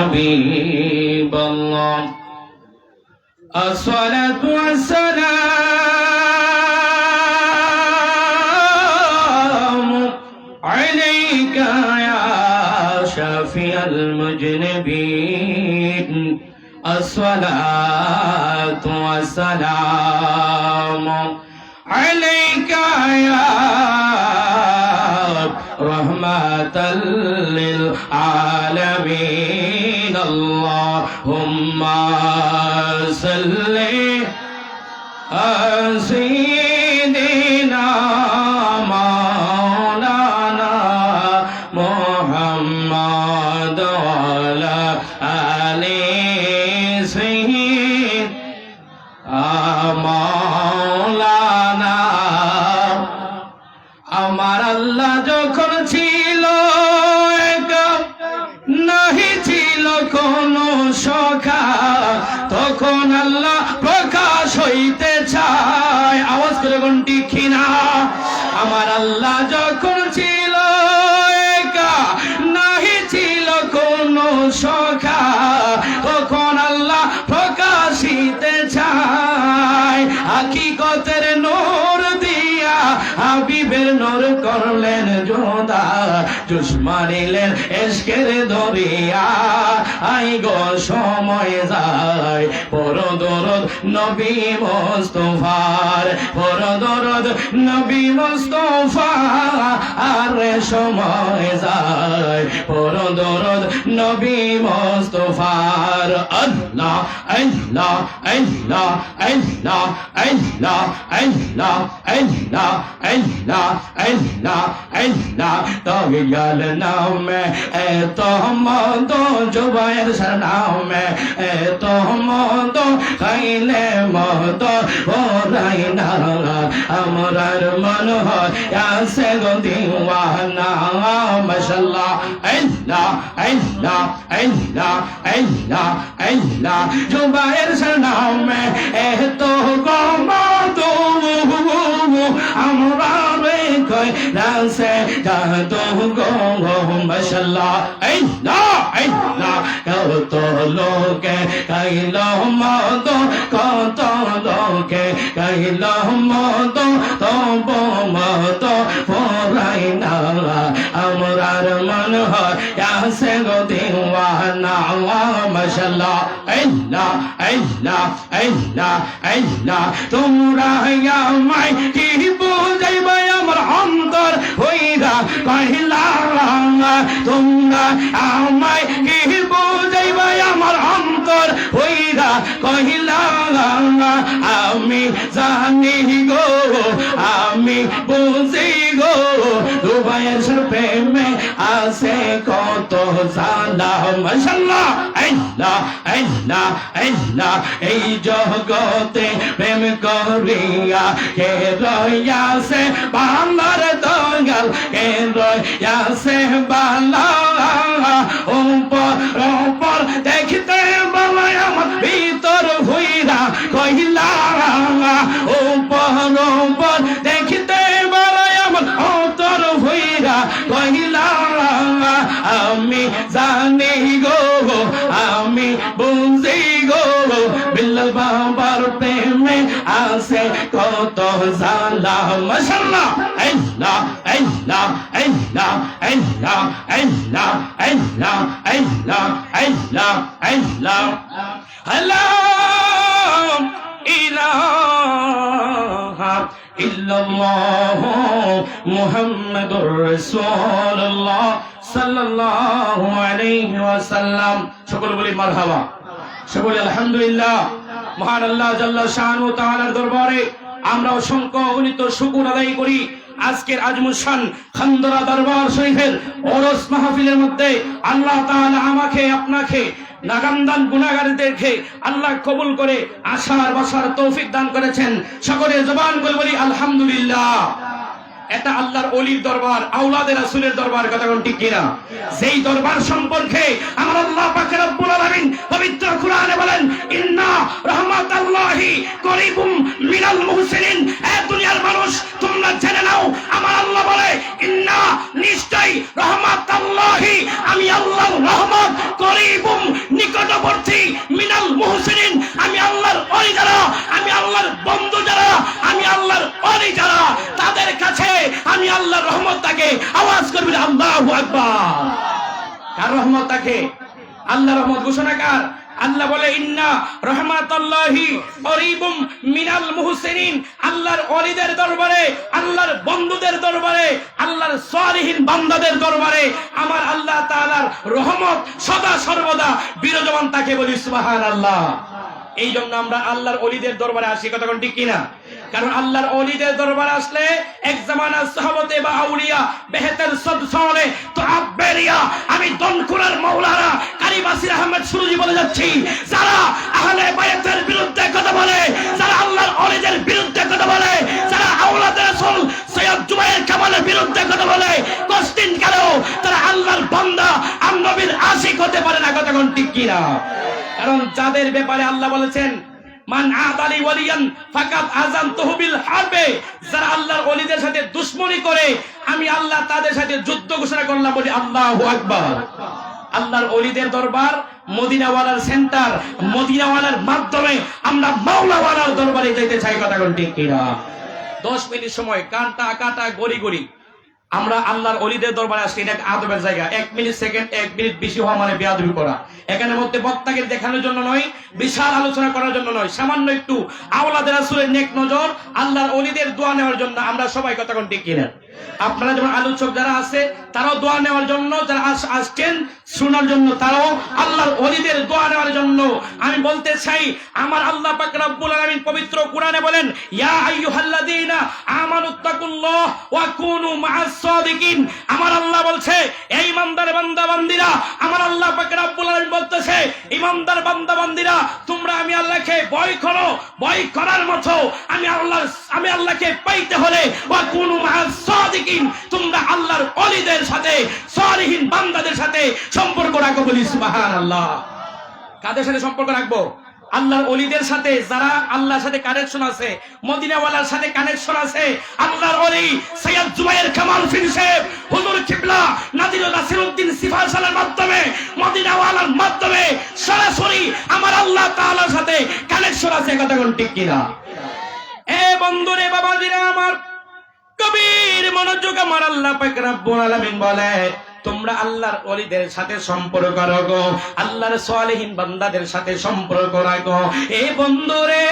حبيب الله. الصلاة والسلام عليك يا شافي المجنبين. الصلاة والسلام عليك يا رحمة للعالمين. اللهم صل على سيدنا مولانا محمد وعلى আল্লাহ প্রকাশ হইতে চায়। আওয়াজ করে গন্টি খিনা আমার আল্লাহ যখন করলেন যোদা জুস এসকের দরিয়া। আই গো, সময় যায়, পর দরদ নবী মোস্তফার, পর দরদ নবী মোস্তফা আর সময় যায়, পর দরদ নবী মোস্তফার। আল্লাহ আল্লাহ আল্লাহ আল্লাহ আল্লাহ আল্লাহ আল্লাহ আল্লাহ আল্লাহ আল্লাহ তগিয়াল নামে এত মদ জুবাইর নামে এত মদ খাইলে মদ ওরাই না আমরার মন হয় আসে গো দিওয়ানা মাশাল্লাহ আল্লাহ আল্লাহ আল্লাহ আল্লাহ আল্লাহ না জুবাইর সনাম এ তো গমা জাদু গো মাশাল্লাহ আল্লাহ আল্লাহ কত লোকে কাইল মদ কত লোকে কাইল মদ তব মদ পরাই না আমরার মন হয় আসে গো দিওয়ানা মাশাল্লাহ আল্লাহ আল্লাহ আল্লাহ আল্লাহ তোমরা আমায় কি বুঝাইবে আমার অন্তর কহিলাম তোমরা আমায় হইরা কহিলা, আমি জানি গো, আমি বুঝি গো, দুবাইয়ের প্রেমে আছে কত জানা মশাল্লাহ এই জগতে প্রেম করিয়া কে রয়াছে বাংলার দঙ্গল, কে রয়াছে উপর উপর, দেখতে বাবা আমার কত জালা মশাল্লাহ আল্লাহ আল্লাহ আল্লাহ আল্লাহ আল্লাহ আল্লাহ আল্লাহ আল্লাহ আল্লাহ। আল্লাহ, ইলাহা ইল্লাল্লাহ, মুহাম্মাদুর রাসূলুল্লাহ সাল্লাল্লাহু আলাইহি ওয়াসাল্লাম। সকল বলি মারহাবা। সকলে আলহামদুলিল্লাহ। মহান আল্লাহ জাল্লা শাহানু তাআলার দরবারে আমরা অসংখ্য অগণিত শুকুর আদায় করি। আজকের আজমুসান খান্দরা দরবার শরীফের ওরস মাহফিলের মধ্যে আল্লাহ তাহলে আমাকে, আপনাকে নাগান্দান গুণাগারীদেরকে আল্লাহ কবুল করে আশার বাসার তৌফিক দান করেছেন। সকলে জবান করে বলি, আলহামদুলিল্লাহ। এটা আল্লাহর অলির দরবার আউলাদের রাসূলের দরবার, কথা কোন ঠিক কিনা? সেই দরবার সম্পর্কে আমার আল্লাহ পাক রব্বুল আলামিন পবিত্র কোরআনে বলেন, ইন্না রাহমাতাল্লাহি করিবুম মিনাল মুহসিনিন। এ দুনিয়ার মানুষ, তোমরা জেনে নাও, আমার আল্লাহ বলে, ইন্না নিশ্চয় রহমাতাল্লাহি রহমত তাকে আল্লাহ রহমত ঘোষণাকার আল্লাহ বলে, ইন্না রহমাতাল্লাহি করিবুম মিনাল মুহসিনিন। আল্লাহর ওলিদের দরবারে, আল্লাহর বন্ধুদের দরবারে, আল্লাহর সালিহিন বান্দাদের দরবারে আমার আল্লাহ তাআলার রহমত সদা সর্বদা বিরাজমান তাকে বলি সুবহানাল্লাহ। এই জন্য আমরা আল্লাহর অলিদের দরবারে আসি। কথা ঠিক কিনা? কারণ আল্লাহর অলিদের দরবারে আসলে এক জামানা সাহাবতে বা আউলিয়া বেহেতের সদ সরে তো আব্বেরিয়া, আমি দনকুরার মৌলানা কারি বাসির আহমেদ সুরুজি বলে যাচ্ছি। যারা আহলে বায়াতের বিরুদ্ধে কথা বলে, যারা আল্লাহর অলিদের বিরুদ্ধে কথা বলে, যারা আউলাদ রাসূল সৈয়দ জুবাইর কামালের বিরুদ্ধে কথা বলে, কষ্টিন কালেও তারা আল্লাহর বান্দা আর নবীর আশিক হতে পারে না। কথা ঠিক কিনা? কারণ যাদের ব্যাপারে আল্লাহ বলেছেন, মান আদালি ওয়ালিয়ান তহবিল হারবে যারা আল্লাহর ওলিদের সাথে করে, আমি আল্লাহ তাদের সাথে যুদ্ধ ঘোষণা করলাম বলি, আল্লাহু আকবার। আল্লাহর ওলিদের দরবার সেন্টার মাধ্যমে আমরা দরবারে যেতে চাই, কথা কিনা? দশ মিনিট সময়, কানটা কাটা গড়ি গড়ি। আমরা আল্লাহর অলিদের দরবারে আসছি, এটা আদবের জায়গা। এক মিনিট সেকেন্ড এক মিনিট বেশি হওয়া মানে বেয়াদবি করা। এখানে মধ্যে বক্তাকে দেখানোর জন্য নয়, বিশাল আলোচনা করার জন্য নয়, সামান্য একটু আওলাদের আসলে নেক নজর, আল্লাহর অলিদের দোয়া নেওয়ার জন্য আমরা সবাই কথা কোন ঠিক কিনা। আপনারা যেমন আলোচক যারা আছে, তারাও দোয়া নেওয়ার জন্য, যারা আসছেন, শোনার জন্য, তারাও আল্লাহর অলিদের দোয়া নেওয়ার জন্য। আমি বলতে চাই, আমার আল্লাহ পাক রব্বুল আলামিন পবিত্র কোরআনে বলেন, ইয়া আইয়ুহাল্লাযীনা আমানুত্তাকুল্লাহ ওয়া কুনু মাআস সাদিকিন। আমার আল্লাহ বলছে, এই ইমানদার বান্দা বান্দিরা আমার আল্লাহ পাক রব্বুল আলামিন বলতেছে, ইমানদার বান্দা তোমরা আমি আল্লাহকে ভয় করো, ভয় করার মতো, আমি আল্লাহ আমি আল্লাহকে পাইতে হলে, ওয়া কুনু মাআস সাদিকিন, তোমরা আল্লাহর অলিদের সাথে, সালিহিন বান্দাদের সাথে সম্পর্ক রাখো বলি সুবহানাল্লাহ। কাদের সাথে সম্পর্ক রাখব? আল্লাহর অলিদের সাথে, যারা আল্লাহর সাথে কানেকশন আছে, মদিনাওয়ালার সাথে কানেকশন আছে, আল্লাহর অলি সৈয়দ জুবাইর কামাল ফির সাহেব, হুজুর কিবলা নাদিরুল নাসিরউদ্দিন সিফাসালের মাধ্যমে, মদিনাওয়ালার মাধ্যমে সরাসরি আমার আল্লাহ তাআলার সাথে কানেকশন আছে, কথা কোন ঠিক কিনা? এ বন্ধুরে বাবাজিরা আমার কবির মনোযোগ আমার আল্লাহ পাক রব্বুল আলামিন বলে, তোমরা আল্লাহর ওলিদের সাথে সম্পর্ক রাখো, আল্লাহর সালেহীন বান্দাদের সাথে সম্পর্ক রাখো। এ বন্ধুরে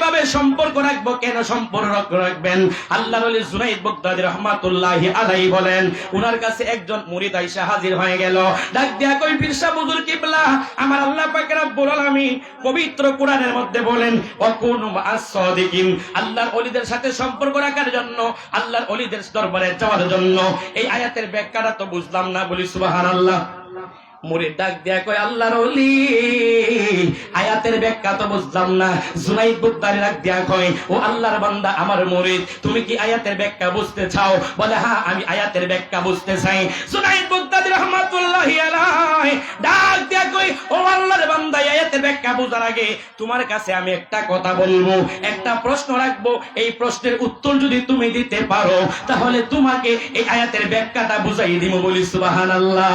কীভাবে সম্পর্ক রাখব, কেন সম্পর্ক রাখবেন? আল্লাহর ওলি জুনাইদ বগদাদি রহমাতুল্লাহি আলাইহি বলেন, উনার কাছে একজন মুরিদ আইসা হাজির হয়ে গেল। ডাক দিয়া কই পীরসা বুজুর কিবলা, আমার আল্লাহ পাক রব্বুল আলামিন পবিত্র কোরআনের মধ্যে বলেন ওয়াকুনু মাআস সাদিকিন আল্লাহর ওলিদের সাথে সম্পর্ক রাখার জন্য, আল্লাহর ওলিদের দরবারে যাওয়ার জন্য। এই আয়াতের ব্যাখ্যাটা তো বুঝলাম না, বলি সুবহানাল্লাহ। মুরে ডাক দেয়া কয়, আল্লাহর ওলি আয়াতের ব্যাখ্যা তো বুঝলাম না। জুনাইদ বুদ্দারি ডাক দেয়া কয়, ও আল্লাহর বান্দা, আমার মুরিদ, তুমি কি আয়াতের ব্যাখ্যা বুঝতে চাও? বলে হ্যাঁ আমি আয়াতের ব্যাখ্যা বুঝতে চাই। জুনাইদ বুদ্দারি রহমাতুল্লাহি আলাইহি ডাক দেয়া কয়, ও আল্লাহর বান্দা আয়াতের ব্যাখ্যা বোঝার আগে তোমার কাছে আমি একটা কথা বলব, একটা প্রশ্ন রাখব। এই প্রশ্নের উত্তর যদি তুমি দিতে পারো, তাহলে তোমাকে এই আয়াতের ব্যাখ্যাটা বুঝাই দিব বলি, সুবহানাল্লাহ।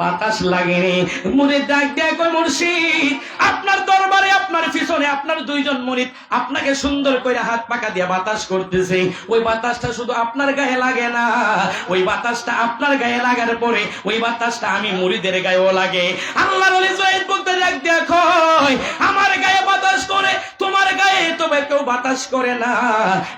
বাতাস লাগেনি। মুরিদ ডাক দেয়, কই মুর্শিদ, আপনার দরবারে, আপনার পিছনে, আপনার দুইজন মুরিদ আপনাকে সুন্দর করে হাত পাকা দিয়ে বাতাস করতেছে। ওই বাতাসটা শুধু আপনার গায়ে লাগে না। ওই বাতাসটা আপনার গায়ে লাগার পরে, ওই বাতাসটা আমি মুরিদের গায়েও লাগে। আল্লাহ বলে জয়েদ বলতে ডাক দেয় আমার গায়ে বাতাস করে, তোমার গায়ে তবে কেউ বাতাস করে না।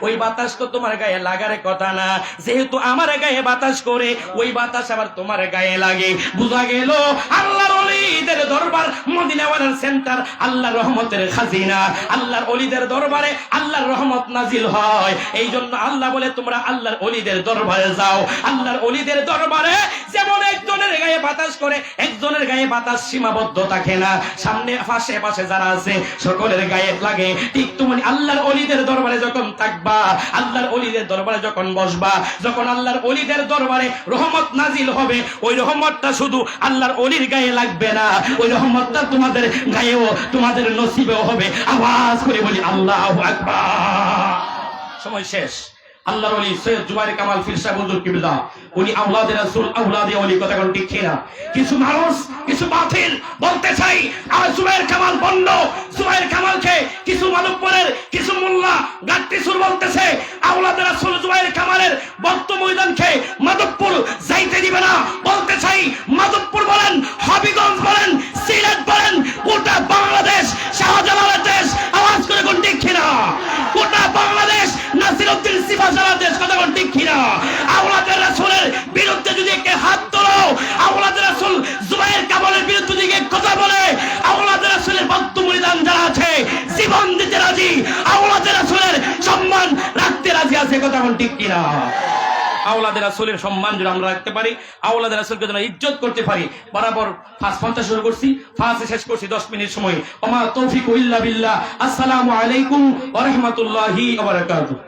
ওই বাতাস তো তোমার গায়ে লাগার কথা না। যেহেতু আমার গায়ে বাতাস করে, ওই বাতাস আবার তোমার গায়ে লাগে। বুঝা গেল আল্লাহর অলিদের দরবার, মদিনাওয়ালার সেন্টার আল্লাহ রহমতের খাজিনা। আল্লাহর অলিদের দরবারে আল্লাহর রহমত নাজিল হয়। এই জন্য আল্লাহ বলে, তোমরা আল্লাহর অলিদের দরবারে যাও। আল্লাহর অলিদের দরবারে যেমন একজনের গায়ে বাতাস করে, একজনের গায়ে বাতাস সীমাবদ্ধ থাকে না। সামনে পাশে পাশে যারা আছে, সকলের গায়ে লাগে। ঠিক তুমি আল্লাহর অলিদের দরবারে যখন থাকবা, আল্লাহর অলিদের দরবারে যখন বসবা, যখন আল্লাহর অলিদের দরবারে রহমত নাজিল হবে, ওই রহমতটা শুধু আল্লাহর অলির গায়ে লাগবে। থাকবে না। ওই রহমতটা তোমাদের গায়েও, তোমাদের নসিবেও হবে। আওয়াজ করে বলি, আল্লাহ সময় শেষ। আল্লাহর ওলি সৈয়দ জুবাইর কামাল ফির সাহেব কিবলা, উনি আওলাদে রাসূল, আওলাদে ওলি কথা কোন ঠিক কিনা। কিছু মানুষ, কিছু বাতিল বলতে চাই, আর জুবাইর কামাল বন্ধ। জুবাইর কামালকে কিছু মানবপুরের কিছু মোল্লা গাত্তি সুর বলতেছে, আওলাদে রাসূল জুবাইর কামালের বক্ত ময়দানকে মাধবপুর যাইতে দিবে না। বলতে চাই, মাধবপুর বলেন হবিগঞ্জ রাজি কথা কোন ঠিক কিনা? আওলাদের আসলের সম্মান যেন আমরা রাখতে পারি, আওলাদের আসলকে যেন ইজ্জত করতে পারি, বরাবর ফার্স্ট পঞ্চাশ শুরু করছি ফার্স্ট শেষ করছি দশ মিনিট সময়। ওমা তৌফিক ইল্লা বিল্লাহ। আসসালামু আলাইকুম ওয়া রাহমাতুল্লাহি ওয়া বারাকাতুহু।